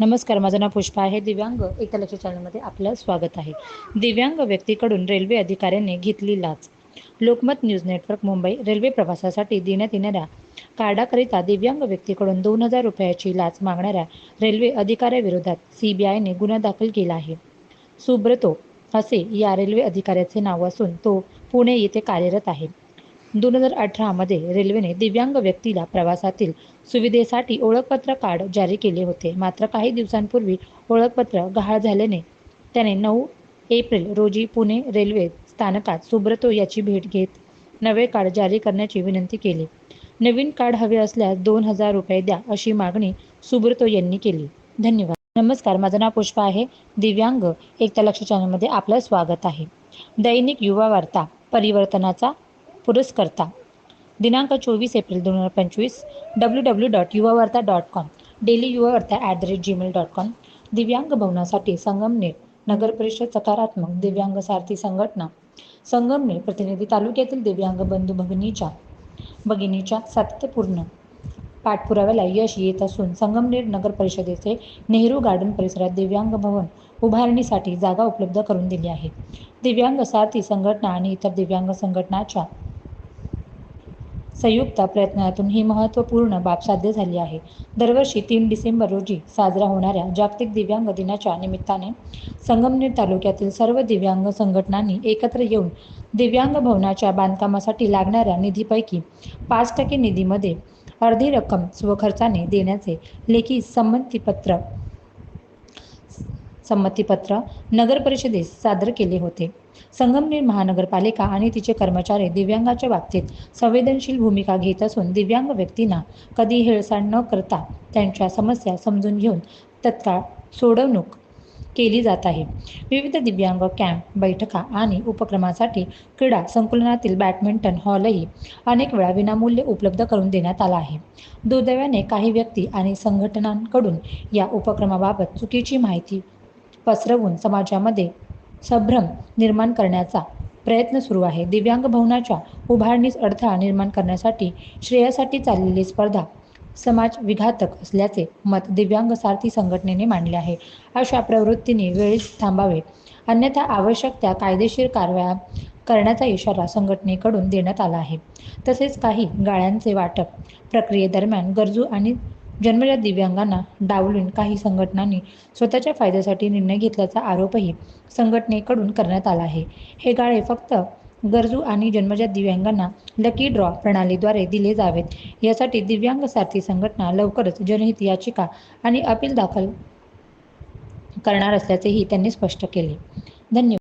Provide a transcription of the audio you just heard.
नमस्कार माझं नाव पुष्पा आहे. दिव्यांग एक चॅनलमध्ये आपलं स्वागत आहे. दिव्यांग व्यक्तीकडून रेल्वे अधिकाऱ्यांनी घेतली लाच Lokmat news network Mumbai railway प्रवासासाठी देण्यात येणाऱ्या कार्डाकरिता दिव्यांग व्यक्तीकडून दोन हजार रुपयाची लाच मागणाऱ्या रेल्वे अधिकाऱ्याविरोधात सी बी आयने गुन्हा दाखल केला आहे. सुब्रतो असे या रेल्वे अधिकाऱ्याचे नाव असून तो पुणे येथे कार्यरत आहे. दोन हजार अठरामध्ये रेल्वेने दिव्यांग व्यक्तीला प्रवासातील सुविधेसाठी ओळखपत्र कार्ड जारी केले होते. मात्र काही दिवसांपूर्वी ओळखपत्र गहाळ झाल्याने त्याने नऊ एप्रिल रोजी पुणे रेल्वे स्थानकात सुब्रतो याची भेट घेत नवे कार्ड जारी करण्याची विनंती केली. नवीन कार्ड हवे असल्यास दोन हजार रुपये द्या अशी मागणी सुब्रतो यांनी केली. धन्यवाद. नमस्कार माझं नाव पुष्पा आहे. दिव्यांग एकता लक्ष चॅनलमध्ये आपलं स्वागत आहे. दैनिक युवा वार्ता परिवर्तनाचा पुरस्कर्ता. दिनांक चोवीस एप्रिल दोन हजार पंचवीस W W dot Yuvavarta dot com daily Yuvavarta at the rate Gmail dot com दिव्यांग भवनासाठी संगमनेर नगर परिषद सकारात्मक दिव्यांग सारथी संघटना संगमनेर प्रतिनिधी तालुक्यातील दिव्यांग बंधू भगिनीच्या भगिनीच्या सातत्यपूर्ण पाठपुराव्याला यश येत असून संगमनेर नगर परिषदेचे नेहरू गार्डन परिसरात दिव्यांग भवन उभारणीसाठी जागा उपलब्ध करून दिली आहे. दिव्यांग सारथी संघटना आणि इतर दिव्यांग संघटनाच्या संयुक्त प्रयत्नातून ही महत्त्वपूर्ण बाब साध्य झाली आहे. दरवर्षी तीन डिसेंबर रोजी साजरा होणाऱ्या जागतिक दिव्यांग दिनाच्या निमित्ताने संगमनेर तालुक्यातील सर्व दिव्यांग संघटनांनी एकत्र येऊन दिव्यांग भवनाच्या बांधकामासाठी लागणाऱ्या निधीपैकी पाच टक्के निधीमध्ये अर्धी रक्कम स्वखर्चाने देण्याचे लेखी संमतीपत्र संमतीपत्र नगर परिषदेस सादर केले होते. संगमनेर महानगरपालिका आणि तिचे कर्मचारी दिव्यांगाच्या बाबतीत संवेदनशील भूमिका घेत असून दिव्यांग व्यक्तींना कधी हेळसांड न करता त्यांच्या समस्या समजून घेऊन तत्काळ सोडवणूक केली जात आहे. विविध दिव्यांग कॅम्प बैठका आणि उपक्रमासाठी क्रीडा संकुलनातील बॅडमिंटन हॉलही अनेक वेळा विनामूल्य उपलब्ध करून देण्यात आला आहे. दुर्दैवाने काही व्यक्ती आणि संघटनांकडून या उपक्रमाबाबत चुकीची माहिती पसरवून समाजामध्ये संभ्रम निर्माण करण्याचा प्रयत्न सुरू आहे. दिव्यांग भवनाच्या उभारणीस अडथळा निर्माण करण्यासाठी श्रेयासाठी चाललेली स्पर्धा समाज विघातक असल्याचे मत दिव्यांग सारथी संघटनेने मांडले आहे. अशा प्रवृत्तीने वेळीच थांबावे अन्यथा आवश्यक त्या कायदेशीर कारवाया करण्याचा इशारा संघटनेकडून देण्यात आला आहे. तसेच काही गाळ्यांचे वाटप प्रक्रियेदरम्यान गरजू आणि जन्मजात दिव्यांगांना डावलून काही संघटनांनी स्वतःच्या फायद्यासाठी निर्णय घेतल्याचा आरोपही संघटनेकडून करण्यात आला आहे. हे गाळे फक्त गरजू आणि जन्मजात दिव्यांगांना लकी ड्रॉ प्रणालीद्वारे दिले जावेत. यासाठी दिव्यांग सारथी संघटना लवकरच जनहित याचिका आणि अपील दाखल करणार असल्याचेही त्यांनी स्पष्ट केले. धन्यवाद.